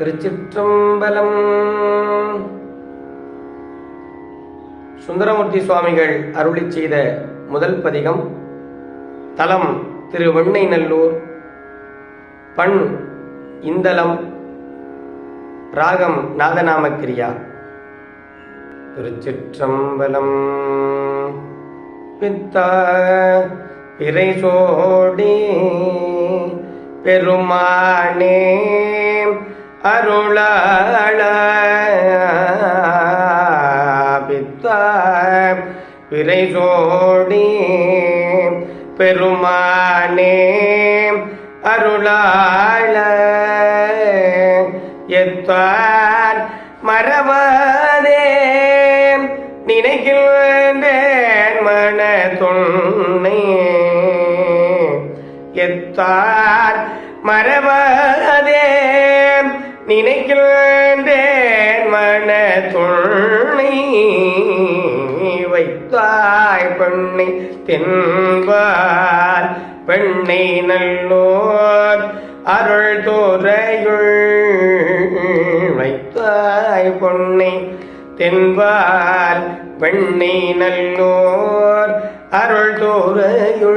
திருச்சிற்றம்பலம். சுந்தரமூர்த்தி சுவாமிகள் அருளி செய்த முதல் பதிகம் தலம் திரு வெண்ணைநல்லூர் பண் இந்தலம் ராகம் நாதநாமக்கிரியா. திருச்சிற்றம்பலம். பித்தா பிறை சோடி பெருமானே அருளாள பித்தா பிறை சோடி பெருமானே அருளாள எத்தார் மறவாதே நினைக்கின்றேன் மன தொன்னை எத்தார் மறவாதே நினைக்கின்றேன் மன துணை வைத்தாய் பெண்ணை தென்பார் பெண்ணை நல்லோர் அருள் தோறையுள் வைத்தாய் பொன்னை தென்பால் பெண்ணை நல்லோர் அருள் தோரையுள்ளத்தா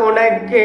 உனக்கு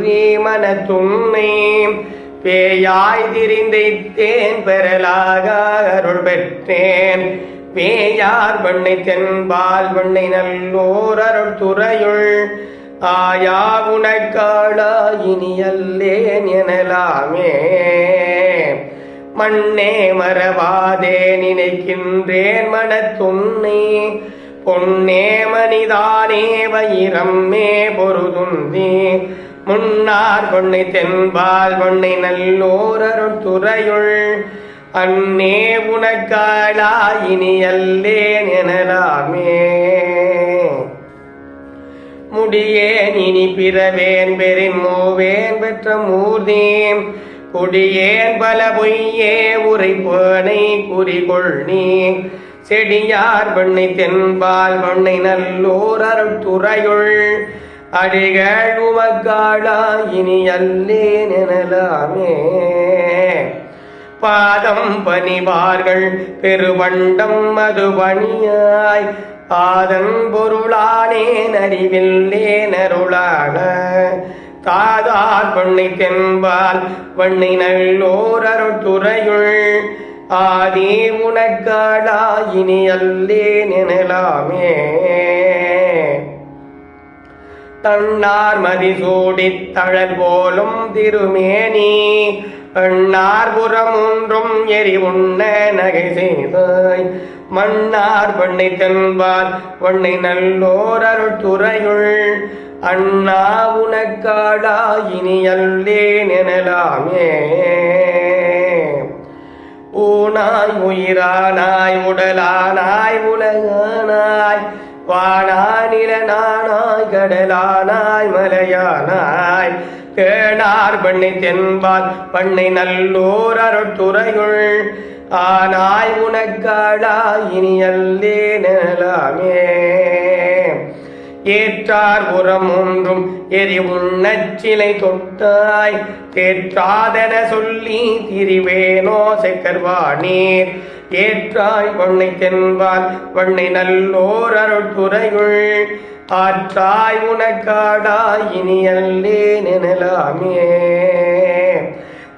நினைப்பின்றி மனத்துன்னை பேயாய் திரிந்தைத்தேன் பெறலாக அருள் பெற்றேன். பேயார் பண்ணை தென்பால் பண்ணை நல்லோர் அருள் துறையுள். ஆயா உனக்காளா இனியல்லேன் எனலாமே. மண்ணே மறவாதே நினைக்கின்றேன் மனத்துன்னை பொன்னே மனிதானே வயிரம்மே பொருதுந்தே முன்னார் பொன்னை தென்பால் பொன்னை நல்லோரருள் துறையுள். அன்னே உனக்காளா இனி அல்லேன் எனலாமே. முடியேன் இனி பிறவேன் பெறின் மூவேன் பெற்ற மூர்தீம் குடியேன் பல பொய்யே உரைப்பேனை குறிகொள் நீ செடியார் பெண்ணை தென்பால் பெண்ணை நல்லோர் அருள் துறையுள். அடிகள் உமக்காளா இனி அல்லேன் எனலாமே பாதம் பணிவார்கள் பெருவண்டம் மது பணியாய். ஆதன் பொருளானே நறிவில்லே நருளான தாதார் பொண்ணை தென்பால் பெண்ணை நல்லோர் அருட்துறையுள் ஆதி உனக்காளா இனி அல்லேன் எனலாமே தன்னார் மதிசூடித் தழல் போலும் திருமேனி. பெண்ணார் புறம் ஒன்றும் எரி உண்ண நகை செய்தாய். மன்னார் பெண்ணை தென்பால் பெண்ணை நல்லோர் அருட்துறையுள் அண்ணா உனக்காடா இனி அல்லேன் எனலாமே ஊனாய் உயிரானாய் உடலானாய் உலகானாய். வானானிலனானாய் கடலானாய் மலையானாய். கேணார் பண்ணை தென்பால் பண்ணை நல்லோர் அருட்துறையுள் ஆனாய் உனக்காடா இனி அல்லே நலாமே. ஏற்றார் உரம் ஒன்றும் எரி உண்ணச்சிலை தொட்டாய். தேற்றாதென சொல்லி திரிவேனோ செக்கர்வானீர் ஏற்றாய் பொன்னை தென்பால் வண்ணை நல்லோர் அருட்துறையுள் ஆற்றாய் உனக்காடாய் இனி அல்லே நினலாமே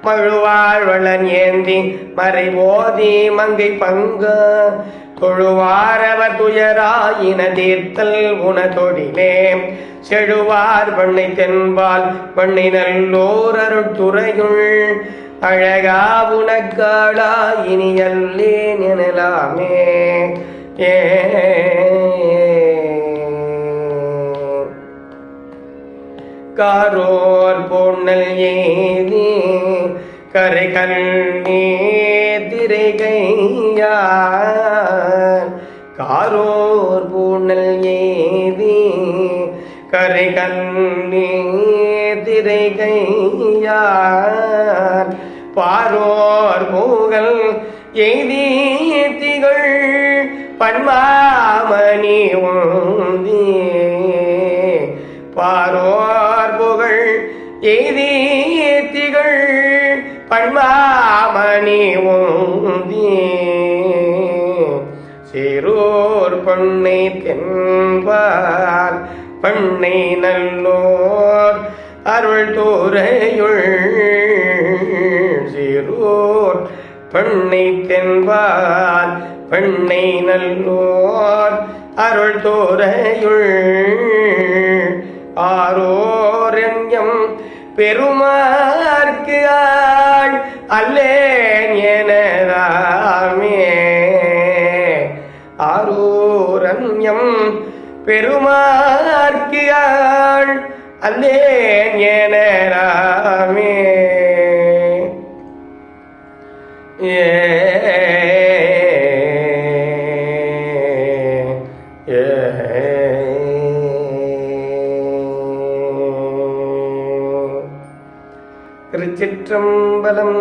மழுவாழ்வளன் ஏந்தி மறை ஓதி மங்கை பங்கு. தொழுவாரவ துயராயின தீர்த்தல் உனதொடிலே செழுவார் வண்ணை தென்பால் வண்ணை நல்லோர் அருட்துறையுள் அழகா உனக்காடா இனி அல்லே நினலாமே. ஏ. காரோர் பொன்னல் ஏதி கரை கண்ணே திரை கையார் காரோர் பூனல் ஏதி கரை கண்ணே திரை கையார் பாரோர் பூகல் எய்தி திகழ் பன்மாமணி ஓந்தி பாரோர் புகழ் எய்தி திகழ் பன்மாமணி ஓந்தி சிறோர் பண்ணை தென்பால் பண்ணை நல்லோர் அருள் தூரையுள் பேரூர் பெண்ணை தென்பால் பெண்ணை நல்லோர் அருள் தோரையுள். ஆரோரண்யம் பெருமார்க்கு ஆள் அல்லேன் எனதாமே. ஆரூரண்யம் பெருமார்க்கு ஆள் அல்லேன் எனராமே ஏ ஏ திருச்சிற்றம்பலம்